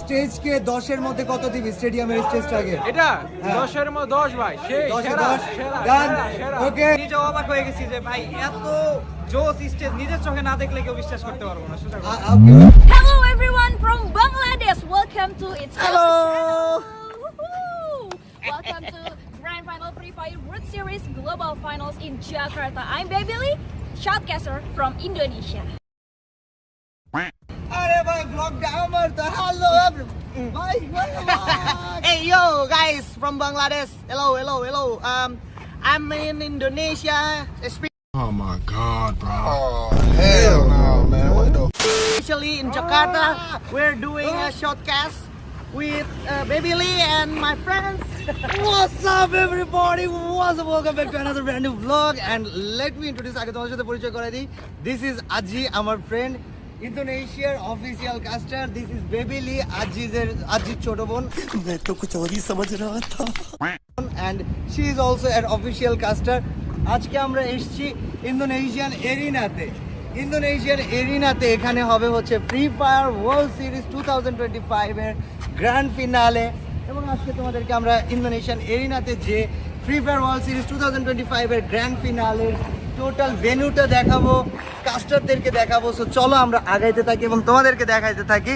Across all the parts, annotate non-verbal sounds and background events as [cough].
স্টেজকে দশের মধ্যে কত দিবি স্টেডিয়ামের স্টেজটাকে এটা হ্যাঁ। দশের মধ্যে দশ ভাই সেই সেরা দশ সেরা ওকে নিজে অবাক হয়ে গেছি যে ভাই এত জোস স্টেজ নিজের চোখে না দেখলে কেউ বিশ্বাস করতে পারব না। Hello everyone from Bangladesh. Welcome to its Hello. Woohoo! Welcome to Grand Final Free Fire World Series Global Finals in Jakarta. I'm Baby Lee, shotcaster from Indonesia. আরে ভাই ব্লগটা আমার তো হ্যালো [laughs] ভাই Hey yo guys from Bangladesh. Hello, hello, hello. Um, I'm in Indonesia. Oh my god, bro. Oh, hell no, man. What the Especially in Jakarta, we're doing a shotcast with uh, Baby Lee and my friends. [laughs] What's up everybody? What's up? Welcome back to another brand new vlog and let me introduce আগে তোমাদের সাথে পরিচয় করাই দিই this is আজি আমার friend ইন্দোনেশিয়ার official caster this is বেবিলি আজিজের আজির ছোট বোন मैं तो कुछ और ही समझ रहा था and she is also an official caster আজকে আমরা এসেছি ইন্দোনেশিয়ান এরিনাতে ইন্দোনেশিয়ান এরিনাতে এখানে হবে হচ্ছে Free Fire World Series two thousand twenty ফাইভের গ্র্যান্ড ফিনালে এবং আজকে তোমাদেরকে আমরা ইন্দোনেশিয়ান এরিনাতে যে Free Fire World Series two thousand twenty ফাইভের গ্র্যান্ড ফিনালের টোটাল ভেন্যুটা দেখাবো কাস্টারদেরকে দেখাবো। সো চলো আমরা আগাইতে থাকি এবং তোমাদেরকে দেখাইতে থাকি।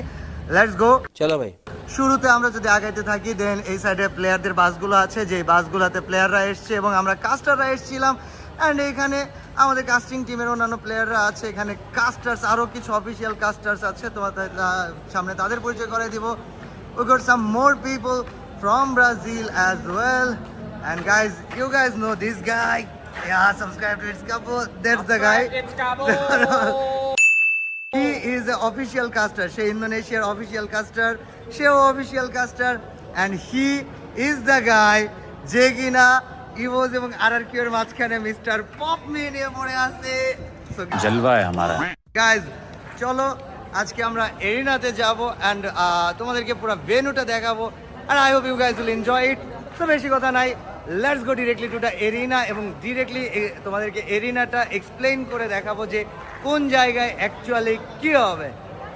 লেটস গো চলো ভাই। শুরুতে আমরা যদি আগাইতে থাকি দেন এই সাইডে প্লেয়ারদের বাসগুলো আছে যে বাসগুলোতে প্লেয়াররা এসছে এবং আমরা কাস্টাররা এসেছিলাম। অ্যান্ড এখানে আমাদের কাস্টিং টিমের অন্যান্য প্লেয়াররা আছে। এখানে কাস্টার্স আরও কিছু অফিসিয়াল কাস্টার্স আছে। তোমাদের সামনে তাদের পরিচয় করে দিব। We got some more people from Brazil as well and guys you guys know this guy Yeah, subscribe to It's Kabo. That's the guy. He is an official caster. She Indonesia official caster. She official caster. And he is the guy. যে কিনা ইভোজ এবং আর আর Q এর মাঝখানে mister pop মেয়ে নিয়ে পড়ে আছে জলবা আমারা গাইজ চলো আজকে আমরা এরিনাতে যাব অ্যান্ড তোমাদেরকে পুরো ভেনুটা দেখাবো আর I hope you guys will enjoy it তো বেশি কথা নাই let's go directly to the arena এবং ডিরেক্টলি তোমাদেরকে এরিনাটা এক্সপ্লেইন করে দেখাবো যে কোন জায়গায় অ্যাকচুয়ালি কী হবে।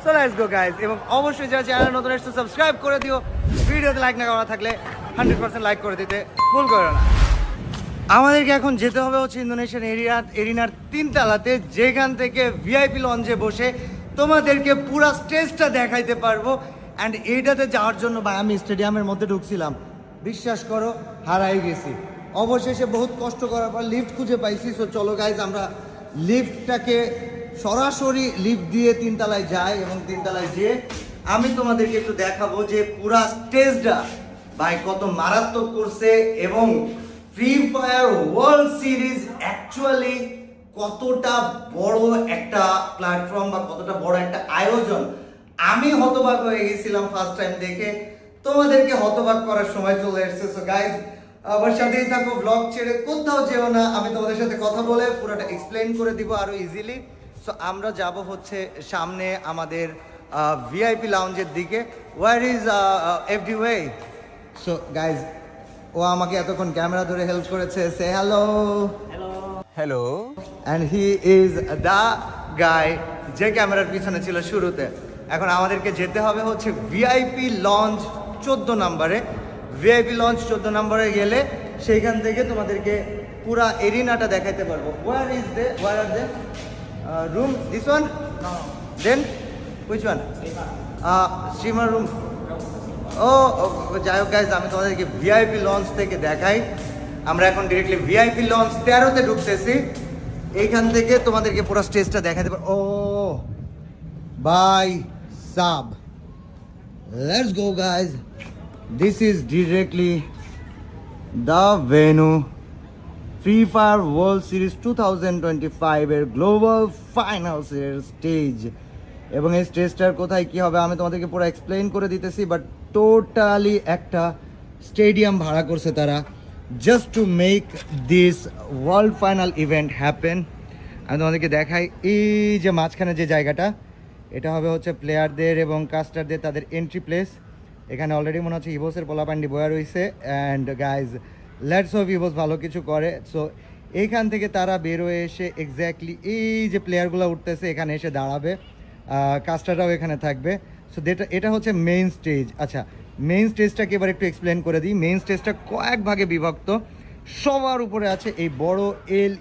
সো লেটস গো গাইজ এবং অবশ্যই যারা চ্যানেল নতুন এসে সাবস্ক্রাইব করে দিও। ভিডিওতে লাইক না করা থাকলে হান্ড্রেড পার্সেন্ট লাইক করে দিতে ভুল করো না। আমাদেরকে এখন যেতে হবে হচ্ছে ইন্দোনেশিয়ান এরিয়া এরিনার তিনতলাতে যেখান থেকে ভিআইপি লঞ্চে বসে তোমাদেরকে পুরো স্টেজটা দেখাইতে পারব। অ্যান্ড এইটাতে যাওয়ার জন্য বা আমি স্টেডিয়ামের মধ্যে ঢুকছিলাম। বিশ্বাস করো, হারাই গেছি। অবশেষে বহুত কষ্ট করার পর লিফট খুঁজে পাইছি। সো চলো গাইজ আমরা লিফটটাকে সরাসরি লিফট দিয়ে তিনতলায় যাই এবং তিনতলায় যেয়ে আমি তোমাদেরকে একটু দেখাবো যে পুরা স্টেজটা ভাই কত মারাত্মক করছে এবং Free Fire World Series actually কতটা বড় একটা প্ল্যাটফর্ম বা কতটা বড় একটা আয়োজন। আমি হতবাক হয়ে গেছিলাম ফার্স্ট টাইম দেখে। তোমাদেরকে হতবাক করার সময় চলে এসেছে। সো গাইজ আমার সাথেই থাকো ব্লগ ছেড়ে কোথাও যেও না। আমি তোমাদের সাথে কথা বলে পুরোটা এক্সপ্লেন করে দিব আরও ইজিলি সো আমরা যাব হচ্ছে সামনে আমাদের ভিআইপি লাউঞ্জের দিকে। ওয়ার ইজ এফডি ওয়ে সো গাইজ ও আমাকে এতক্ষণ ক্যামেরা ধরে হেল্প করেছে। সে hello hello and he is the guy যে ক্যামেরার পিছনে ছিল শুরুতে। এখন আমাদেরকে যেতে হবে হচ্ছে ভিআইপি লঞ্চ চোদ্দ নম্বরে ভিআইপি লঞ্চ চোদ্দ নম্বরে গেলে সেইখান থেকে তোমাদেরকে পুরা এরিনাটা দেখাইতে পারব। Where is the where are the room this one then which one streamer room ও ও, যাই হোক গাইজ আমি তোমাদেরকে ভিআইপি লঞ্চ থেকে দেখাই। আমরা এখন ডিরেক্টলি ভিআইপি লঞ্চ তেরোতে ঢুকতেছি। এইখান থেকে তোমাদেরকে পুরো স্টেজটা দেখাতে পার ও বাই sub guys this is directly the venue Free Fire World Series two thousand twenty ফাইভের গ্লোবাল ফাইনালসের স্টেজ এবং এই স্টেজটার কোথায় কি হবে, আমি তোমাদেরকে পুরো এক্সপ্লেন করে দিতেছি বাট টোটালি একটা স্টেডিয়াম ভাড়া করছে তারা just to make this world final event happen আমি তোমাদেরকে দেখাই, এই যে মাঝখানে যে জায়গাটা এটা হবে হচ্ছে প্লেয়ারদের এবং কাস্টারদের তাদের এন্ট্রি প্লেস এখানে অলরেডি মনে হচ্ছে ইভোসের পোলাপান্ডি বয়া রয়েছে অ্যান্ড গাইজ লেটস অফ ইভোস ভালো কিছু করে। সো এইখান থেকে তারা বেরোয় এসে এক্স্যাক্টলি এই যে প্লেয়ারগুলো উঠতেছে, এখানে এসে দাঁড়াবে। কাস্টাররাও এখানে থাকবে। সো এটা এটা হচ্ছে মেইন স্টেজ আচ্ছা মেইন স্টেজটাকে এবার একটু এক্সপ্লেন করে দিই। মেইন স্টেজটা কয়েক ভাগে বিভক্ত। সবার উপরে আছে এই বড় এল